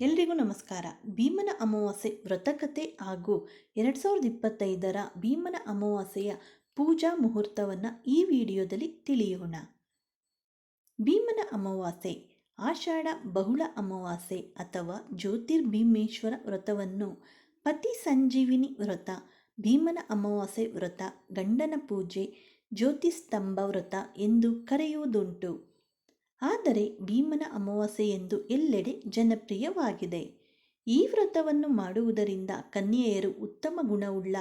ಎಲ್ರಿಗೂ ನಮಸ್ಕಾರ. ಭೀಮನ ಅಮಾವಾಸ್ಯೆ ವ್ರತಕತೆ ಹಾಗೂ ಎರಡು ಸಾವಿರದ ಇಪ್ಪತ್ತೈದರ ಭೀಮನ ಅಮಾವಾಸ್ಯೆಯ ಪೂಜಾ ಮುಹೂರ್ತವನ್ನು ಈ ವಿಡಿಯೋದಲ್ಲಿ ತಿಳಿಯೋಣ. ಭೀಮನ ಅಮಾವಾಸ್ಯೆ ಆಷಾಢ ಬಹುಳ ಅಮಾವಾಸ್ಯೆ ಅಥವಾ ಜ್ಯೋತಿರ್ಭೀಮೇಶ್ವರ ವ್ರತವನ್ನು ಪತಿ ಸಂಜೀವಿನಿ ವ್ರತ, ಭೀಮನ ಅಮಾವಾಸ್ಯೆ ವ್ರತ, ಗಂಡನ ಪೂಜೆ, ಜ್ಯೋತಿಸ್ತಂಭ ವ್ರತ ಎಂದು ಕರೆಯುವುದುಂಟು. ಆದರೆ ಭೀಮನ ಅಮಾವಾಸ್ಯೆ ಎಂದು ಎಲ್ಲೆಡೆ ಜನಪ್ರಿಯವಾಗಿದೆ. ಈ ವ್ರತವನ್ನು ಮಾಡುವುದರಿಂದ ಕನ್ಯೆಯರು ಉತ್ತಮ ಗುಣವುಳ್ಳ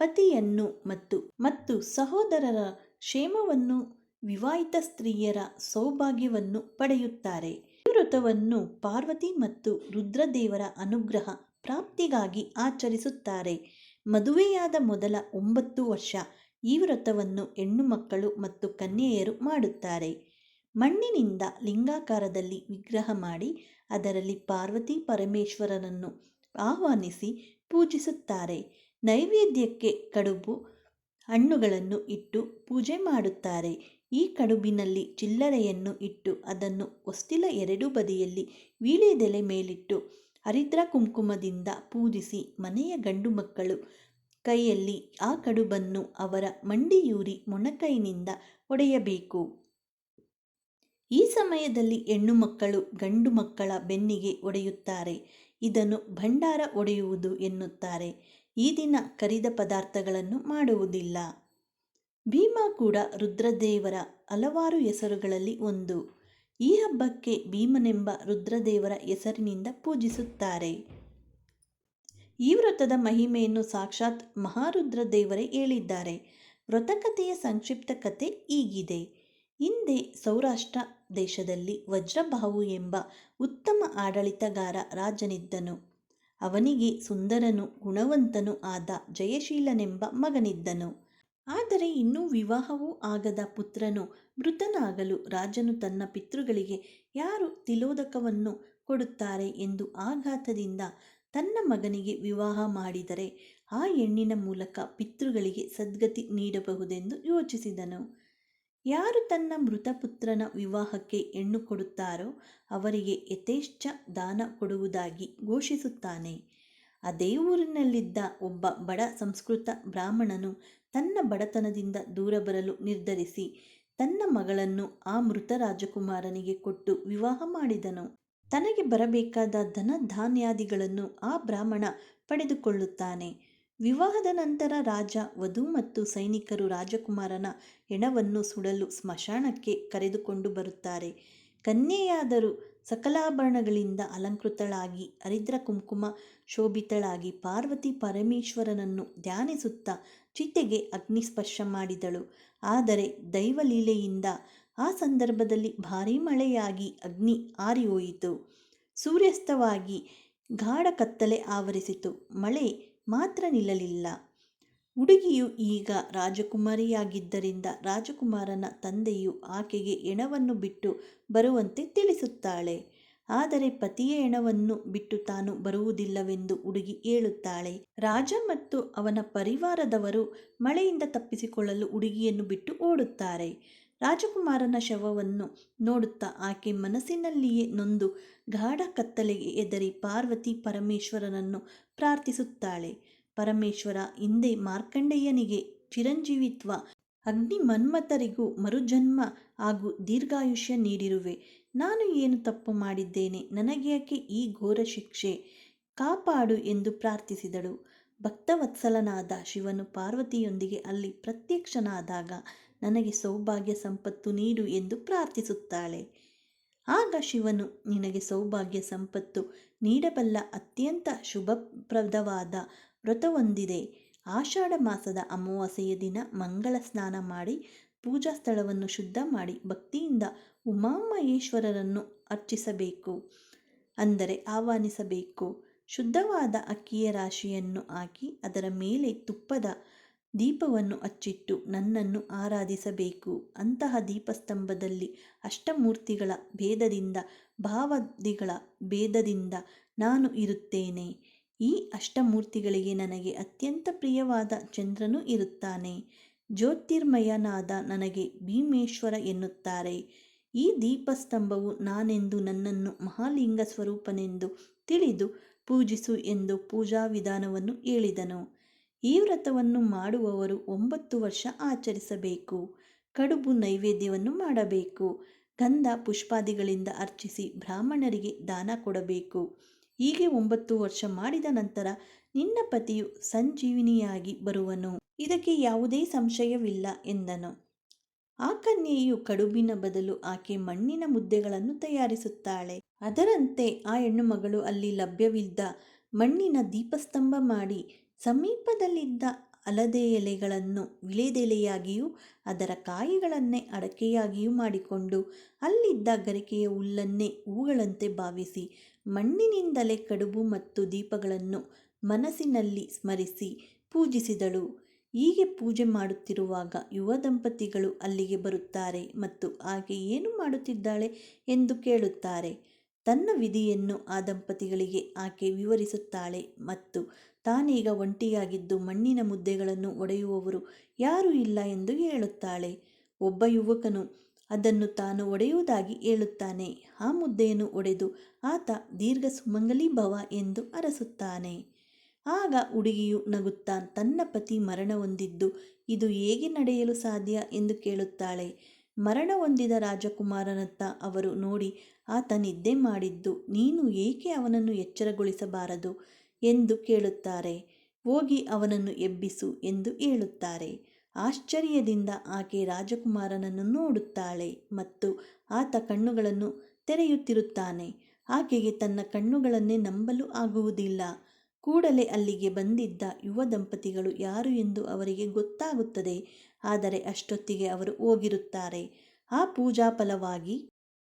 ಪತಿಯನ್ನು ಮತ್ತು ಮತ್ತು ಸಹೋದರರ ಕ್ಷೇಮವನ್ನು ವಿವಾಹಿತ ಸ್ತ್ರೀಯರ ಸೌಭಾಗ್ಯವನ್ನು ಪಡೆಯುತ್ತಾರೆ. ಈ ವ್ರತವನ್ನು ಪಾರ್ವತಿ ಮತ್ತು ರುದ್ರದೇವರ ಅನುಗ್ರಹ ಪ್ರಾಪ್ತಿಗಾಗಿ ಆಚರಿಸುತ್ತಾರೆ. ಮದುವೆಯಾದ ಮೊದಲ ಒಂಬತ್ತು ವರ್ಷ ಈ ವ್ರತವನ್ನು ಹೆಣ್ಣು ಮಕ್ಕಳು ಮತ್ತು ಕನ್ಯೆಯರು ಮಾಡುತ್ತಾರೆ. ಮಣ್ಣಿನಿಂದ ಲಿಂಗಾಕಾರದಲ್ಲಿ ವಿಗ್ರಹ ಮಾಡಿ ಅದರಲ್ಲಿ ಪಾರ್ವತಿ ಪರಮೇಶ್ವರನನ್ನು ಆಹ್ವಾನಿಸಿ ಪೂಜಿಸುತ್ತಾರೆ. ನೈವೇದ್ಯಕ್ಕೆ ಕಡುಬು ಹಣ್ಣುಗಳನ್ನು ಇಟ್ಟು ಪೂಜೆ ಮಾಡುತ್ತಾರೆ. ಈ ಕಡುಬಿನಲ್ಲಿ ಚಿಲ್ಲರೆಯನ್ನು ಇಟ್ಟು ಅದನ್ನು ಹೊಸ್ತಿಲ ಎರಡು ಬದಿಯಲ್ಲಿ ವೀಳ್ಯದೆಲೆ ಮೇಲಿಟ್ಟು ಹರಿದ್ರ ಕುಂಕುಮದಿಂದ ಪೂಜಿಸಿ ಮನೆಯ ಗಂಡು ಮಕ್ಕಳು ಕೈಯಲ್ಲಿ ಆ ಕಡುಬನ್ನು ಅವರ ಮಂಡಿಯೂರಿ ಮೊಣಕೈನಿಂದ ಒಡೆಯಬೇಕು. ಈ ಸಮಯದಲ್ಲಿ ಹೆಣ್ಣು ಮಕ್ಕಳು ಗಂಡು ಮಕ್ಕಳ ಬೆನ್ನಿಗೆ ಒಡೆಯುತ್ತಾರೆ. ಇದನ್ನು ಭಂಡಾರ ಒಡೆಯುವುದು ಎನ್ನುತ್ತಾರೆ. ಈ ದಿನ ಕರಿದ ಪದಾರ್ಥಗಳನ್ನು ಮಾಡುವುದಿಲ್ಲ. ಭೀಮ ಕೂಡ ರುದ್ರದೇವರ ಹಲವಾರು ಹೆಸರುಗಳಲ್ಲಿ ಒಂದು. ಈ ಹಬ್ಬಕ್ಕೆ ಭೀಮನೆಂಬ ರುದ್ರದೇವರ ಹೆಸರಿನಿಂದ ಪೂಜಿಸುತ್ತಾರೆ. ಈ ವ್ರತದ ಮಹಿಮೆಯನ್ನು ಸಾಕ್ಷಾತ್ ಮಹಾರುದ್ರ ದೇವರೇ ಹೇಳಿದ್ದಾರೆ. ವ್ರತಕಥೆಯ ಸಂಕ್ಷಿಪ್ತ ಕಥೆ ಹೀಗಿದೆ. ಹಿಂದೆ ಸೌರಾಷ್ಟ್ರ ದೇಶದಲ್ಲಿ ವಜ್ರಬಾಹು ಎಂಬ ಉತ್ತಮ ಆಡಳಿತಗಾರ ರಾಜನಿದ್ದನು. ಅವನಿಗೆ ಸುಂದರನು, ಗುಣವಂತನೂ ಆದ ಜಯಶೀಲನೆಂಬ ಮಗನಿದ್ದನು. ಆದರೆ ಇನ್ನೂ ವಿವಾಹವೂ ಆಗದ ಪುತ್ರನು ಮೃತನಾಗಲು ರಾಜನು ತನ್ನ ಪಿತೃಗಳಿಗೆ ಯಾರು ತಿಲೋದಕವನ್ನು ಕೊಡುತ್ತಾರೆ ಎಂದು ಆಘಾತದಿಂದ ತನ್ನ ಮಗನಿಗೆ ವಿವಾಹ ಮಾಡಿದರೆ ಆ ಹೆಣ್ಣಿನ ಮೂಲಕ ಪಿತೃಗಳಿಗೆ ಸದ್ಗತಿ ನೀಡಬಹುದೆಂದು ಯೋಚಿಸಿದನು. ಯಾರು ತನ್ನ ಮೃತಪುತ್ರನ ವಿವಾಹಕ್ಕೆ ಹೆಣ್ಣು ಕೊಡುತ್ತಾರೋ ಅವರಿಗೆ ಯಥೇಚ್ಛ ದಾನ ಕೊಡುವುದಾಗಿ ಘೋಷಿಸುತ್ತಾನೆ. ಅದೇ ಊರಿನಲ್ಲಿದ್ದ ಒಬ್ಬ ಬಡ ಸಂಸ್ಕೃತ ಬ್ರಾಹ್ಮಣನು ತನ್ನ ಬಡತನದಿಂದ ದೂರ ಬರಲು ನಿರ್ಧರಿಸಿ ತನ್ನ ಮಗಳನ್ನು ಆ ಮೃತ ರಾಜಕುಮಾರನಿಗೆ ಕೊಟ್ಟು ವಿವಾಹ ಮಾಡಿದನು. ತನಗೆ ಬರಬೇಕಾದ ಧನ ಧಾನ್ಯಾದಿಗಳನ್ನು ಆ ಬ್ರಾಹ್ಮಣ ಪಡೆದುಕೊಳ್ಳುತ್ತಾನೆ. ವಿವಾಹದ ನಂತರ ರಾಜ, ವಧು ಮತ್ತು ಸೈನಿಕರು ರಾಜಕುಮಾರನ ಹೆಣವನ್ನು ಸುಡಲು ಸ್ಮಶಾನಕ್ಕೆ ಕರೆದುಕೊಂಡು ಬರುತ್ತಾರೆ. ಕನ್ಯೆಯಾದರೂ ಸಕಲಾಭರಣಗಳಿಂದ ಅಲಂಕೃತಳಾಗಿ ಹರಿದ್ರ ಕುಂಕುಮ ಶೋಭಿತಳಾಗಿ ಪಾರ್ವತಿ ಪರಮೇಶ್ವರನನ್ನು ಧ್ಯಾನಿಸುತ್ತಾ ಚಿತೆಗೆ ಅಗ್ನಿಸ್ಪರ್ಶ ಮಾಡಿದಳು. ಆದರೆ ದೈವಲೀಲೆಯಿಂದ ಆ ಸಂದರ್ಭದಲ್ಲಿ ಭಾರೀ ಮಳೆಯಾಗಿ ಅಗ್ನಿ ಆರಿಹೋಯಿತು. ಸೂರ್ಯಾಸ್ತವಾಗಿ ಗಾಢ ಕತ್ತಲೆ ಆವರಿಸಿತು. ಮಳೆ ಮಾತ್ರ ನಿಲ್ಲಲಿಲ್ಲ. ಹುಡುಗಿಯು ಈಗ ರಾಜಕುಮಾರಿಯಾಗಿದ್ದರಿಂದ ರಾಜಕುಮಾರನ ತಂದೆಯು ಆಕೆಗೆ ಎಣವನ್ನು ಬಿಟ್ಟು ಬರುವಂತೆ ತಿಳಿಸುತ್ತಾಳೆ. ಆದರೆ ಪತಿಯ ಎಣವನ್ನು ಬಿಟ್ಟು ತಾನು ಬರುವುದಿಲ್ಲವೆಂದು ಹುಡುಗಿ ಹೇಳುತ್ತಾಳೆ. ರಾಜ ಮತ್ತು ಅವನ ಪರಿವಾರದವರು ಮಳೆಯಿಂದ ತಪ್ಪಿಸಿಕೊಳ್ಳಲು ಹುಡುಗಿಯನ್ನು ಬಿಟ್ಟು ಓಡುತ್ತಾರೆ. ರಾಜಕುಮಾರನ ಶವವನ್ನು ನೋಡುತ್ತಾ ಆಕೆ ಮನಸ್ಸಿನಲ್ಲಿಯೇ ನೊಂದು ಗಾಢ ಕತ್ತಲೆಗೆ ಎದರಿ ಪಾರ್ವತಿ ಪರಮೇಶ್ವರನನ್ನು ಪ್ರಾರ್ಥಿಸುತ್ತಾಳೆ. ಪರಮೇಶ್ವರ ಹಿಂದೆ ಮಾರ್ಕಂಡೇಯನಿಗೆ ಚಿರಂಜೀವಿತ್ವ, ಅಗ್ನಿ ಮನ್ಮಥರಿಗೂ ಮರುಜನ್ಮ ಹಾಗೂ ದೀರ್ಘಾಯುಷ್ಯ ನೀಡಿರುವೆ. ನಾನು ಏನು ತಪ್ಪು ಮಾಡಿದ್ದೇನೆ? ನನಗೆ ಯಾಕೆ ಈ ಘೋರ ಶಿಕ್ಷೆ? ಕಾಪಾಡು ಎಂದು ಪ್ರಾರ್ಥಿಸಿದಳು. ಭಕ್ತವತ್ಸಲನಾದ ಶಿವನು ಪಾರ್ವತಿಯೊಂದಿಗೆ ಅಲ್ಲಿ ಪ್ರತ್ಯಕ್ಷನಾದಾಗ ನನಗೆ ಸೌಭಾಗ್ಯ ಸಂಪತ್ತು ನೀಡು ಎಂದು ಪ್ರಾರ್ಥಿಸುತ್ತಾಳೆ. ಆಗ ಶಿವನು, ನಿನಗೆ ಸೌಭಾಗ್ಯ ಸಂಪತ್ತು ನೀಡಬಲ್ಲ ಅತ್ಯಂತ ಶುಭಪ್ರದವಾದ ವ್ರತವೊಂದಿದೆ. ಆಷಾಢ ಮಾಸದ ಅಮಾವಾಸ್ಯೆಯ ದಿನ ಮಂಗಳ ಸ್ನಾನ ಮಾಡಿ, ಪೂಜಾ ಸ್ಥಳವನ್ನು ಶುದ್ಧ ಮಾಡಿ, ಭಕ್ತಿಯಿಂದ ಉಮಾಮಹೇಶ್ವರರನ್ನು ಅರ್ಚಿಸಬೇಕು. ಅಂದರೆ ಆಹ್ವಾನಿಸಬೇಕು. ಶುದ್ಧವಾದ ಅಕ್ಕಿಯ ರಾಶಿಯನ್ನು ಹಾಕಿ, ಅದರ ಮೇಲೆ ತುಪ್ಪದ ದೀಪವನ್ನು ಅಚ್ಚಿಟ್ಟು ನನ್ನನ್ನು ಆರಾಧಿಸಬೇಕು. ಅಂತಹ ದೀಪಸ್ತಂಭದಲ್ಲಿ ಅಷ್ಟಮೂರ್ತಿಗಳ ಭೇದದಿಂದ, ಭಾವದಿಗಳ ಭೇದದಿಂದ ನಾನು ಇರುತ್ತೇನೆ. ಈ ಅಷ್ಟಮೂರ್ತಿಗಳಿಗೆ ನನಗೆ ಅತ್ಯಂತ ಪ್ರಿಯವಾದ ಚಂದ್ರನು ಇರುತ್ತಾನೆ. ಜ್ಯೋತಿರ್ಮಯನಾದ ನನಗೆ ಭೀಮೇಶ್ವರ ಎನ್ನುತ್ತಾರೆ. ಈ ದೀಪಸ್ತಂಭವು ನಾನೆಂದು ನನ್ನನ್ನು ಮಹಾಲಿಂಗ ಸ್ವರೂಪನೆಂದು ತಿಳಿದು ಪೂಜಿಸು ಎಂದು ಪೂಜಾ ವಿಧಾನವನ್ನು ಹೇಳಿದನು. ಈ ವ್ರತವನ್ನು ಮಾಡುವವರು ಒಂಬತ್ತು ವರ್ಷ ಆಚರಿಸಬೇಕು. ಕಡುಬು ನೈವೇದ್ಯವನ್ನು ಮಾಡಬೇಕು. ಗಂಧ ಪುಷ್ಪಾದಿಗಳಿಂದ ಅರ್ಚಿಸಿ ಬ್ರಾಹ್ಮಣರಿಗೆ ದಾನ ಕೊಡಬೇಕು. ಹೀಗೆ ಒಂಬತ್ತು ವರ್ಷ ಮಾಡಿದ ನಂತರ ನಿನ್ನ ಪತಿಯು ಸಂಜೀವಿನಿಯಾಗಿ ಬರುವನು. ಇದಕ್ಕೆ ಯಾವುದೇ ಸಂಶಯವಿಲ್ಲ ಎಂದನು. ಆ ಕನ್ಯೆಯು ಕಡುಬಿನ ಬದಲು ಆಕೆ ಮಣ್ಣಿನ ಮುದ್ದೆಗಳನ್ನು ತಯಾರಿಸುತ್ತಾಳೆ. ಅದರಂತೆ ಆ ಹೆಣ್ಣು ಮಗಳು ಅಲ್ಲಿ ಲಭ್ಯವಿದ್ದ ಮಣ್ಣಿನ ದೀಪಸ್ತಂಭ ಮಾಡಿ ಸಮೀಪದಲ್ಲಿದ್ದ ಅಲದೆ ಎಲೆಗಳನ್ನು ವಿಳೆದೆಲೆಯಾಗಿಯೂ ಅದರ ಕಾಯಿಗಳನ್ನೇ ಅಡಕೆಯಾಗಿಯೂ ಮಾಡಿಕೊಂಡು ಅಲ್ಲಿದ್ದ ಗರಿಕೆಯ ಹುಲ್ಲನ್ನೇ ಹೂಗಳಂತೆ ಭಾವಿಸಿ ಮಣ್ಣಿನಿಂದಲೇ ಕಡುಬು ಮತ್ತು ದೀಪಗಳನ್ನು ಮನಸ್ಸಿನಲ್ಲಿ ಸ್ಮರಿಸಿ ಪೂಜಿಸಿದಳು. ಹೀಗೆ ಪೂಜೆ ಮಾಡುತ್ತಿರುವಾಗ ಯುವ ದಂಪತಿಗಳು ಅಲ್ಲಿಗೆ ಬರುತ್ತಾರೆ ಮತ್ತು ಆಕೆ ಏನು ಮಾಡುತ್ತಿದ್ದಾಳೆ ಎಂದು ಕೇಳುತ್ತಾರೆ. ತನ್ನ ವಿಧಿಯನ್ನು ಆ ದಂಪತಿಗಳಿಗೆ ಆಕೆ ವಿವರಿಸುತ್ತಾಳೆ ಮತ್ತು ತಾನೀಗ ಒಂಟಿಯಾಗಿದ್ದು ಮಣ್ಣಿನ ಮುದ್ದೆಗಳನ್ನು ಒಡೆಯುವವರು ಯಾರೂ ಇಲ್ಲ ಎಂದು ಹೇಳುತ್ತಾಳೆ. ಒಬ್ಬ ಯುವಕನು ಅದನ್ನು ತಾನು ಒಡೆಯುವುದಾಗಿ ಹೇಳುತ್ತಾನೆ. ಆ ಮುದ್ದೆಯನ್ನು ಒಡೆದು ಆತ ದೀರ್ಘ ಸುಮಂಗಲಿ ಭವ ಎಂದು ಅರಸುತ್ತಾನೆ. ಆಗ ಹುಡುಗಿಯು ನಗುತ್ತಾ ತನ್ನ ಪತಿ ಮರಣ ಹೊಂದಿದ್ದು, ಇದು ಹೇಗೆ ನಡೆಯಲು ಸಾಧ್ಯ ಎಂದು ಕೇಳುತ್ತಾಳೆ. ಮರಣ ಹೊಂದಿದ ರಾಜಕುಮಾರನತ್ತ ಅವರು ನೋಡಿ ಆತ ನಿದ್ದೆ ಮಾಡಿದ್ದು, ನೀನು ಏಕೆ ಅವನನ್ನು ಎಚ್ಚರಗೊಳಿಸಬಾರದು? ಎಂದು ಕೇಳುತ್ತಾರೆ. ಹೋಗಿ ಅವನನ್ನು ಎಬ್ಬಿಸು ಎಂದು ಹೇಳುತ್ತಾರೆ. ಆಶ್ಚರ್ಯದಿಂದ ಆಕೆ ರಾಜಕುಮಾರನನ್ನು ನೋಡುತ್ತಾಳೆ ಮತ್ತು ಆತ ಕಣ್ಣುಗಳನ್ನು ತೆರೆಯುತ್ತಿರುತ್ತಾನೆ. ಆಕೆಗೆ ತನ್ನ ಕಣ್ಣುಗಳನ್ನೇ ನಂಬಲು ಆಗುವುದಿಲ್ಲ. ಕೂಡಲೇ ಅಲ್ಲಿಗೆ ಬಂದಿದ್ದ ಯುವ ದಂಪತಿಗಳು ಯಾರು ಎಂದು ಅವರಿಗೆ ಗೊತ್ತಾಗುತ್ತದೆ. ಆದರೆ ಅಷ್ಟೊತ್ತಿಗೆ ಅವರು ಹೋಗಿರುತ್ತಾರೆ. ಆ ಪೂಜಾ ಫಲವಾಗಿ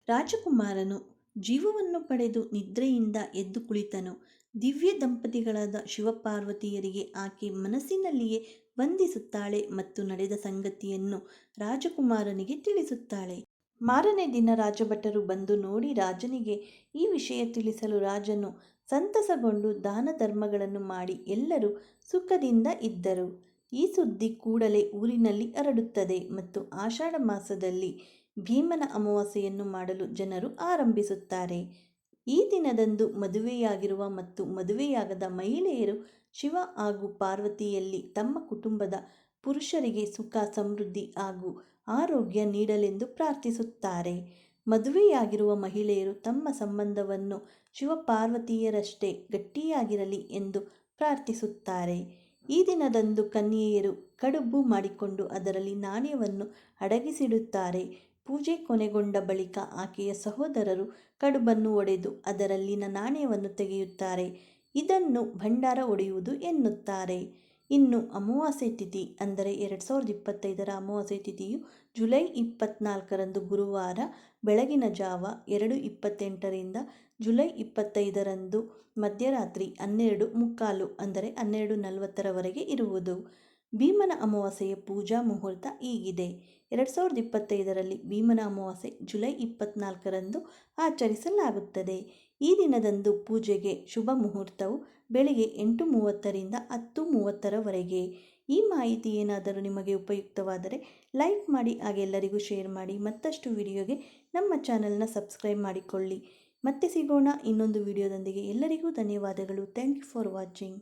ರಾಜಕುಮಾರನು ಜೀವವನ್ನು ಪಡೆದು ನಿದ್ರೆಯಿಂದ ಎದ್ದು ಕುಳಿತನು. ದಿವ್ಯ ದಂಪತಿಗಳಾದ ಶಿವಪಾರ್ವತಿಯರಿಗೆ ಆಕೆ ಮನಸ್ಸಿನಲ್ಲಿಯೇ ವಂದಿಸುತ್ತಾಳೆ ಮತ್ತು ನಡೆದ ಸಂಗತಿಯನ್ನು ರಾಜಕುಮಾರನಿಗೆ ತಿಳಿಸುತ್ತಾಳೆ. ಮಾರನೇ ದಿನ ರಾಜಭಟರು ಬಂದು ನೋಡಿ ರಾಜನಿಗೆ ಈ ವಿಷಯ ತಿಳಿಸಲು ರಾಜನು ಸಂತಸಗೊಂಡು ದಾನ ಧರ್ಮಗಳನ್ನು ಮಾಡಿ ಎಲ್ಲರೂ ಸುಖದಿಂದ ಇದ್ದರು. ಈ ಸುದ್ದಿ ಕೂಡಲೇ ಊರಿನಲ್ಲಿ ಹರಡುತ್ತದೆ ಮತ್ತು ಆಷಾಢ ಮಾಸದಲ್ಲಿ ಭೀಮನ ಅಮಾವಾಸ್ಯೆಯನ್ನು ಮಾಡಲು ಜನರು ಆರಂಭಿಸುತ್ತಾರೆ. ಈ ದಿನದಂದು ಮದುವೆಯಾಗಿರುವ ಮತ್ತು ಮದುವೆಯಾಗದ ಮಹಿಳೆಯರು ಶಿವ ಹಾಗೂ ಪಾರ್ವತಿಯಲ್ಲಿ ತಮ್ಮ ಕುಟುಂಬದ ಪುರುಷರಿಗೆ ಸುಖ, ಸಮೃದ್ಧಿ ಹಾಗೂ ಆರೋಗ್ಯ ನೀಡಲೆಂದು ಪ್ರಾರ್ಥಿಸುತ್ತಾರೆ. ಮದುವೆಯಾಗಿರುವ ಮಹಿಳೆಯರು ತಮ್ಮ ಸಂಬಂಧವನ್ನು ಶಿವ ಪಾರ್ವತಿಯರಷ್ಟೇ ಗಟ್ಟಿಯಾಗಿರಲಿ ಎಂದು ಪ್ರಾರ್ಥಿಸುತ್ತಾರೆ. ಈ ದಿನದಂದು ಕನ್ಯೆಯರು ಕಡುಬು ಮಾಡಿಕೊಂಡು ಅದರಲ್ಲಿ ನಾಣ್ಯವನ್ನು ಅಡಗಿಸಿಡುತ್ತಾರೆ. ಪೂಜೆ ಕೊನೆಗೊಂಡ ಬಳಿಕ ಆಕೆಯ ಸಹೋದರರು ಕಡುಬನ್ನು ಒಡೆದು ಅದರಲ್ಲಿನ ನಾಣ್ಯವನ್ನು ತೆಗೆಯುತ್ತಾರೆ. ಇದನ್ನು ಭಂಡಾರ ಒಡೆಯುವುದು ಎನ್ನುತ್ತಾರೆ. ಇನ್ನು ಅಮಾವಾಸ್ಯೆ ತಿಥಿ ಅಂದರೆ ಎರಡು ಸಾವಿರದ ಇಪ್ಪತ್ತೈದರ ಅಮಾವಾಸ್ಯೆ ತಿಥಿಯು ಜುಲೈ ಇಪ್ಪತ್ನಾಲ್ಕರಂದು ಗುರುವಾರ ಬೆಳಗಿನ ಜಾವ ಎರಡು ಇಪ್ಪತ್ತೆಂಟರಿಂದ ಜುಲೈ ಇಪ್ಪತ್ತೈದರಂದು ಮಧ್ಯರಾತ್ರಿ ಹನ್ನೆರಡು ಮುಕ್ಕಾಲು ಅಂದರೆ ಹನ್ನೆರಡು ನಲವತ್ತರವರೆಗೆ ಇರುವುದು. ಭೀಮನ ಅಮಾವಾಸ್ಯೆಯ ಪೂಜಾ ಮುಹೂರ್ತ ಈಗಿದೆ ಎರಡು ಸಾವಿರದ ಇಪ್ಪತ್ತೈದರಲ್ಲಿ ಭೀಮನ ಅಮಾವಾಸ್ಯೆ ಜುಲೈ ಇಪ್ಪತ್ನಾಲ್ಕರಂದು ಆಚರಿಸಲಾಗುತ್ತದೆ. ಈ ದಿನದಂದು ಪೂಜೆಗೆ ಶುಭ ಮುಹೂರ್ತವು ಬೆಳಿಗ್ಗೆ ಎಂಟು ಮೂವತ್ತರಿಂದ ಹತ್ತು ಮೂವತ್ತರವರೆಗೆ ಈ ಮಾಹಿತಿ ಏನಾದರೂ ನಿಮಗೆ ಉಪಯುಕ್ತವಾದರೆ ಲೈಕ್ ಮಾಡಿ ಹಾಗೆ ಎಲ್ಲರಿಗೂ ಶೇರ್ ಮಾಡಿ ಮತ್ತಷ್ಟು ವಿಡಿಯೋಗೆ ನಮ್ಮ ಚಾನಲ್ನ ಸಬ್ಸ್ಕ್ರೈಬ್ ಮಾಡಿಕೊಳ್ಳಿ. ಮತ್ತೆ ಸಿಗೋಣ ಇನ್ನೊಂದು ವಿಡಿಯೋದೊಂದಿಗೆ. ಎಲ್ಲರಿಗೂ ಧನ್ಯವಾದಗಳು. Thank you for watching.